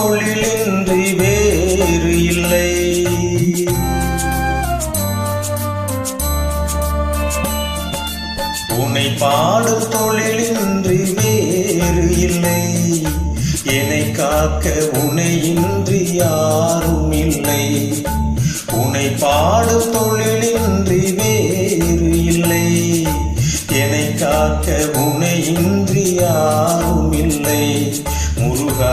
பொழிலின்றி வேறு இல்லை. உனை பாடும் தொழிலின்றி வேறு இல்லை. என்னை காக்க உனையின்றி யாரும் இல்லை. உனை பாடும் தொழிலின்றி வேறு இல்லை. என்னை காக்க உனையின்றி யாரும் இல்லை. முருகா.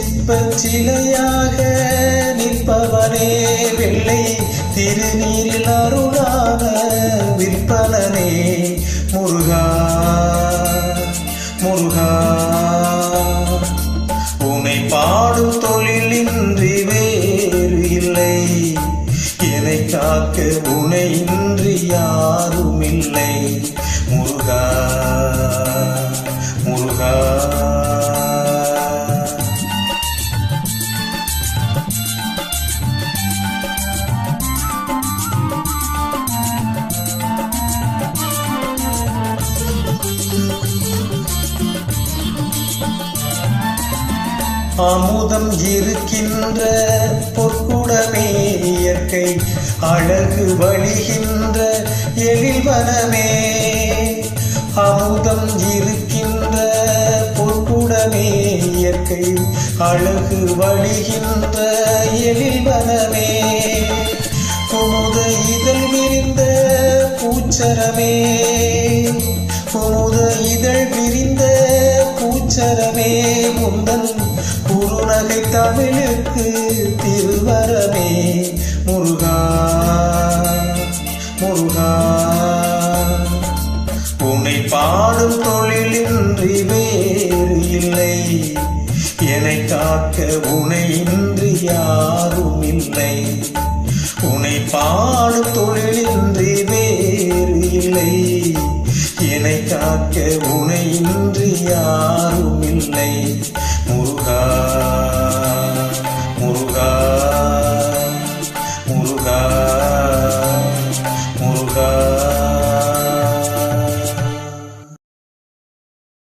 சிலையாக நிற்பவனே வெள்ளை திருநீரில் அருளான விற்பனனே. முருகா முருகா உனை பாடும் தொழிலின்றி வேறு இல்லை. என்னை காக்க உனை இன்றி யாரும் இல்லை முருகா அமுதம் இருக்கின்ற பொற்குடமே இயற்கை அழகு வழிகின்ற எழில்வனமே அமுதம் இருக்கின்ற பொற்குடமே இயற்கை அழகு வழிகின்ற எழில்வனமே குமுத இதழ் விரிந்த பூச்சரமே. அக்ஷரமே முந்தன். குறுநகை தமிழுக்கு திருவரமே. முருகா முருகா. உன்னை பாடும் தொழிலின்றி வேறு இல்லை. என்னை காக்க உனை இன்றி யாரும் இல்லை. உனை பாடும் தொழிலின்றி வேறு இல்லை. என்னை காக்க உனை இன்றி யார் này